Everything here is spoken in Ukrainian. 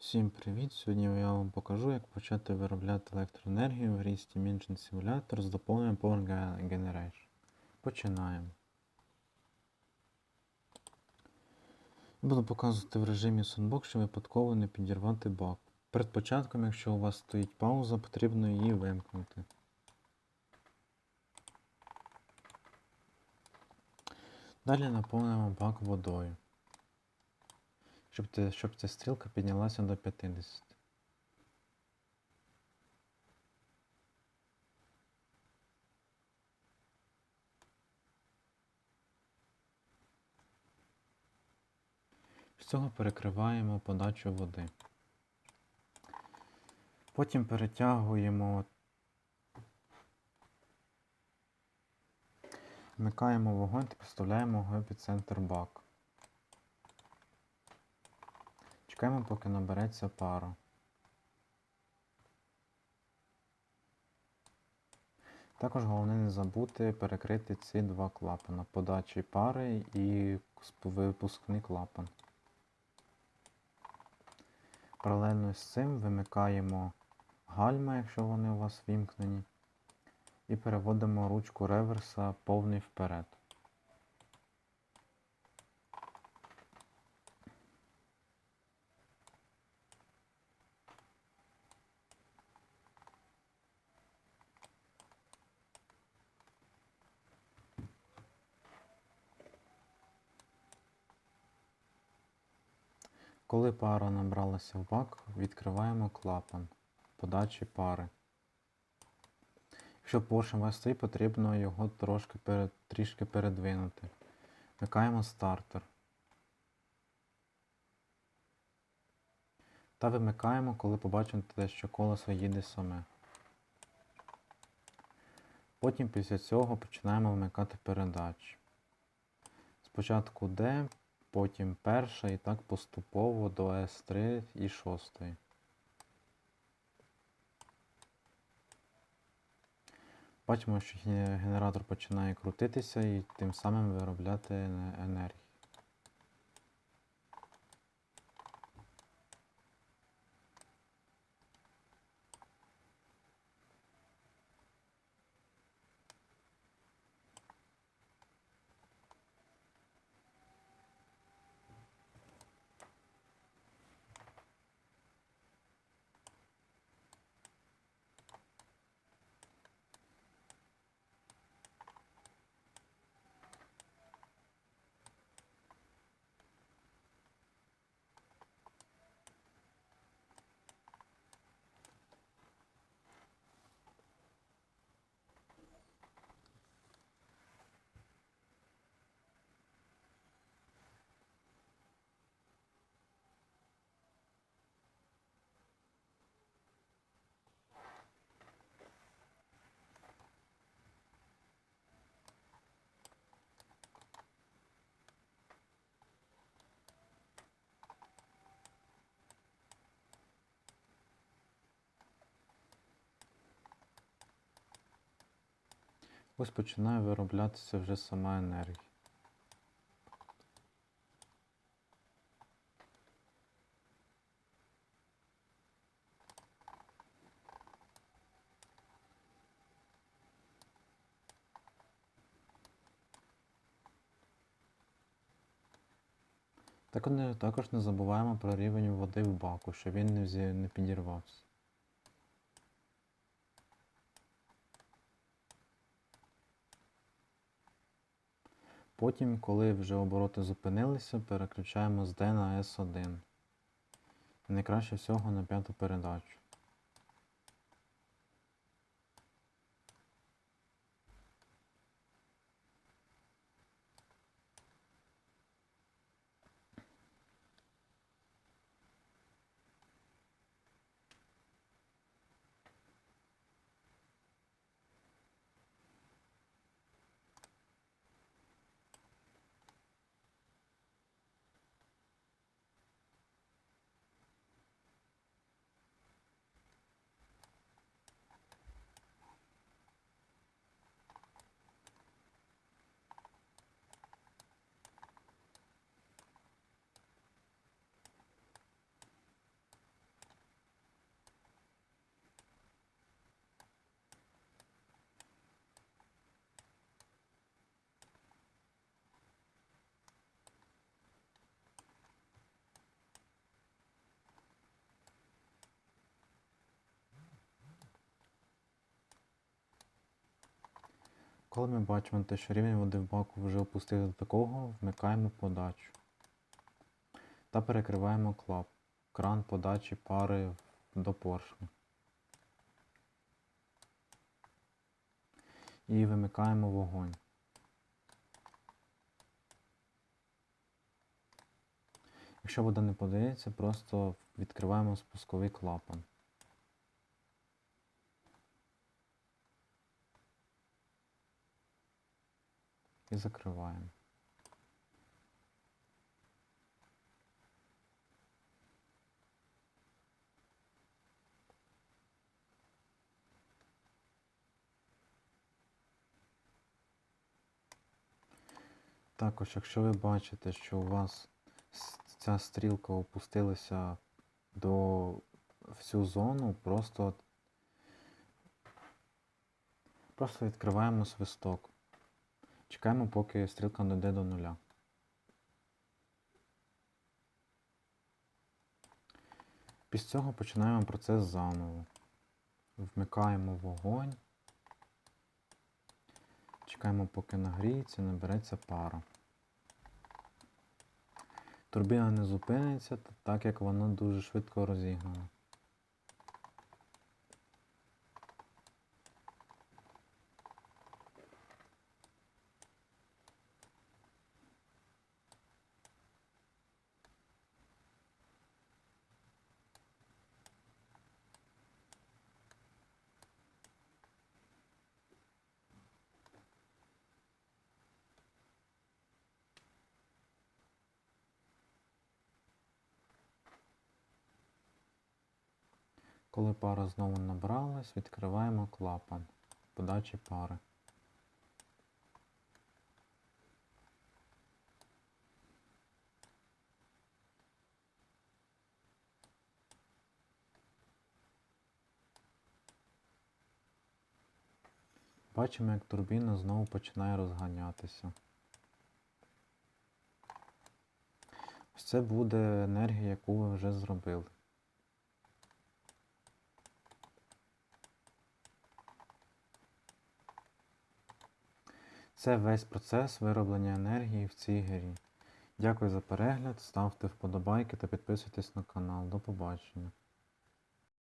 Всім привіт! Сьогодні я вам покажу, як почати виробляти електроенергію в грі Steam Engine Simulator з доповненням Power Generation. Починаємо. Буду показувати в режимі Sandbox, щоб випадково не підірвати баг. Перед початком, якщо у вас стоїть пауза, потрібно її вимкнути. Далі наповнимо бак водою щоб, те, щоб ця стрілка піднялася до 50. З цього перекриваємо подачу води. Потім перетягуємо, вмикаємо вогонь та підставляємо його в епіцентр бак. Чекаємо, поки набереться пара. Також головне не забути перекрити ці два клапана подачі пари і випускний клапан. Паралельно з цим вимикаємо гальма, якщо вони у вас вімкнені, і переводимо ручку реверса повний вперед. Коли пара набралася в бак, відкриваємо клапан подачі пари. Якщо поршень вас стоїть, потрібно його трошки перед, трішки передвинути. Вмикаємо стартер. Та вимикаємо, коли побачимо те, що колесо їде саме. Потім після цього починаємо вмикати передачі. Спочатку D, потім перша і так поступово до S3 і 6. Бачимо, що генератор починає крутитися і тим самим виробляти енергію. Ось починає вироблятися вже сама енергія. Так також не забуваємо про рівень води в баку, щоб він не підірвався. Потім, коли вже обороти зупинилися, переключаємо з D на S1. І найкраще всього на п'яту передачу. Коли ми бачимо те, що рівень води в баку вже опустився до такого, вмикаємо подачу. Та перекриваємо клап. Кран подачі пари до поршня. І вимикаємо вогонь. Якщо вода не подається, просто відкриваємо спусковий клапан. І закриваємо. Також, якщо ви бачите, що у вас ця стрілка опустилася до всю зону, просто, просто відкриваємо свисток. Чекаємо, поки стрілка дойде до нуля. Після цього починаємо процес заново. Вмикаємо вогонь. Чекаємо, поки нагріється, набереться пара. Турбіна не зупиниться, так як вона дуже швидко розігнана. Коли пара знову набралась, відкриваємо клапан подачі пари. Бачимо, як турбіна знову починає розганятися. Ось це буде енергія, яку ви вже зробили. Це весь процес вироблення енергії в цій грі. Дякую за перегляд, ставте вподобайки та підписуйтесь на канал. До побачення.